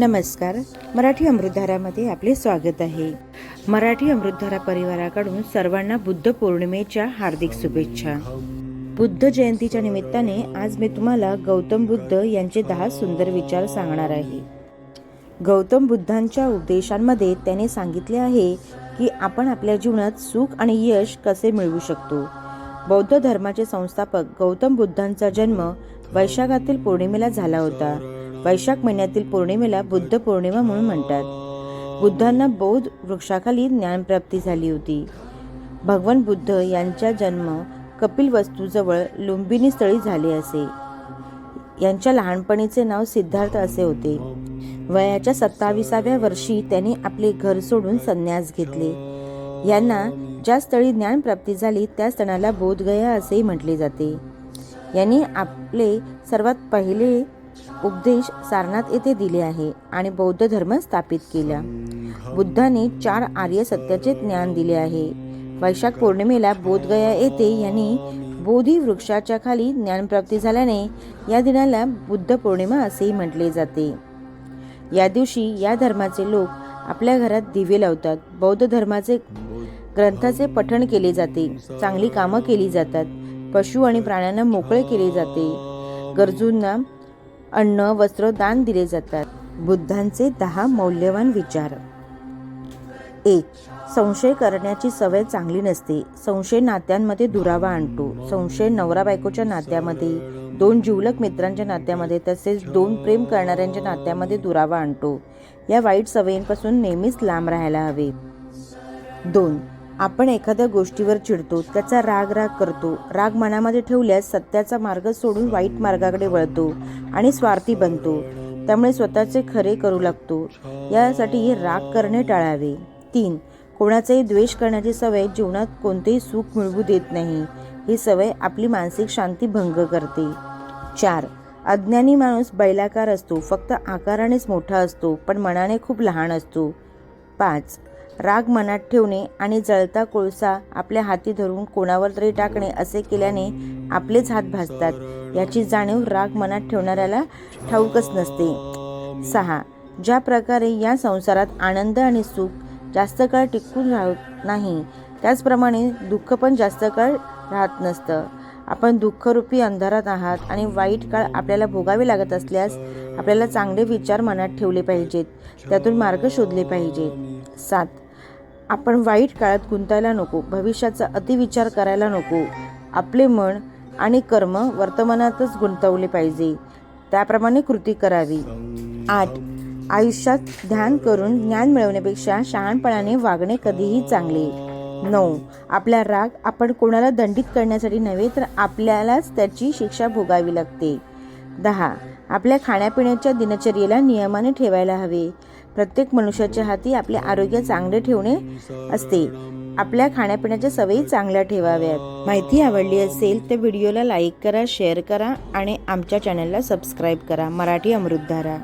नमस्कार. मराठी अमृतधारामध्ये आपले स्वागत आहे. मराठी अमृतधारा परिवाराकडून सर्वांना बुद्ध पौर्णिमेच्या हार्दिक शुभेच्छा. बुद्ध जयंतीच्या निमित्ताने आज मी तुम्हाला गौतम बुद्ध यांचे दहा सुंदर विचार सांगणार आहे. गौतम बुद्धांच्या उपदेशांमध्ये त्याने सांगितले आहे की आपण आपल्या जीवनात सुख आणि यश कसे मिळवू शकतो? बौद्ध धर्माचे संस्थापक गौतम बुद्धांचा जन्म वैशाखातील पौर्णिमेला झाला होता. वैशाख महिन्यातील पौर्णिमेला बुद्ध पौर्णिमा म्हणून म्हणतात. बुद्धांना बौद्ध वृक्षाखाली ज्ञानप्राप्ती झाली होती. भगवान बुद्ध यांचा जन्म कपिल वस्तूजवळ लुंबिनी स्थळी झाले असे. यांच्या लहानपणीचे नाव सिद्धार्थ असे होते. वयाच्या सत्ताविसाव्या वर्षी त्यांनी आपले घर सोडून संन्यास घेतले. यांना ज्या स्थळी ज्ञानप्राप्ती झाली त्या स्थळाला बोधगया असेही म्हटले जाते. यांनी आपले सर्वात पहिले उपदेश सारनाथ येथे दिले आहे आणि बौद्ध धर्म स्थापित केला. बुद्धाने चार आर्य सत्याचे ज्ञान दिले आहे. वैशाख पौर्णिमेला बोधगया येथे यांनी बोधी वृक्षाच्या खाली ज्ञानप्राप्ती झाल्याने या दिनाला बुद्ध पौर्णिमा असेही म्हटले जाते. या दिवशी या धर्माचे लोक आपल्या घरात दिवे लावतात. बौद्ध धर्माचे ग्रंथाचे पठण केले जाते. चांगली कामं केली जातात. पशु आणि प्राण्यांना मोकळे केले जाते. गरजूंना अन्न वस्त्र दान दिले जातात. बुद्धांचे दहा मौल्यवान विचार. एक संशय करण्याची सवय चांगली नसते. संशय नात्यांमध्ये दुरावा आणतो. संशय नवरा बायकोच्या नात्यामध्ये दोन जिवलक मित्रांच्या नात्यामध्ये तसेच दोन प्रेम करणाऱ्यांच्या नात्यामध्ये दुरावा आणतो. या वाईट सवयींपासून नेहमीच लांब राहायला हवे. दोन आपण एखाद्या गोष्टीवर चिडतो त्याचा राग राग करतो राग मनामध्ये ठेवल्यास सत्याचा मार्ग सोडून वाईट मार्गाकडे वळतो आणि स्वार्थी बनतो. त्यामुळे स्वतःचे खरे करू लागतो. यासाठी राग करणे टाळावे. तीन कोणाचाही द्वेष करण्याची सवय जीवनात कोणतेही सुख मिळवू देत नाही. ही सवय आपली मानसिक शांती भंग करते. चार अज्ञानी माणूस बैलाकार असतो. फक्त आकारानेच मोठा असतो पण मनाने खूप लहान असतो. पाच राग मनात ठेवणे आणि जळता कोळसा आपल्या हाती धरून कोणावर तरी टाकणे असे केल्याने आपलेच हात भाजतात याची जाणीव राग मनात ठेवणाऱ्याला ठाऊकच नसते. सहा. ज्या प्रकारे या संसारात आनंद आणि सुख जास्त काळ टिकून राहत नाही त्याचप्रमाणे दुःख पण जास्त काळ राहत नसतं. आपण दुःखरूपी अंधारात आहात आणि वाईट काळ आपल्याला भोगावे लागत असल्यास आपल्याला चांगले विचार मनात ठेवले पाहिजेत. त्यातून मार्ग शोधले पाहिजेत. सात. आपण वाईट काळात गुंतायला नको भविष्याचा अतिविचार करायला नको. आपले मन आणि कर्म वर्तमानातच गुंतवले पाहिजे. त्याप्रमाणे कृती करावी. आठ. आयुष्यात ध्यान करून ज्ञान मिळवण्यापेक्षा शहाणपणाने वागणे कधीही चांगले. नऊ. आपला राग आपण कोणाला दंडित करण्यासाठी नव्हे तर आपल्यालाच त्याची शिक्षा भोगावी लागते. दहा. आपल्या खाण्यापिण्याच्या दिनचर्येला नियमाने ठेवायला हवे. प्रत्येक मनुष्याच्या हाती आपले आरोग्य चांगले ठेवणे असते. आपल्या खाण्यापिण्याच्या सवयी चांगल्या ठेवाव्यात. माहिती आवडली असेल तर व्हिडिओला लाईक करा शेअर करा आणि आमच्या चॅनलला सबस्क्राईब करा. मराठी अमृतधारा.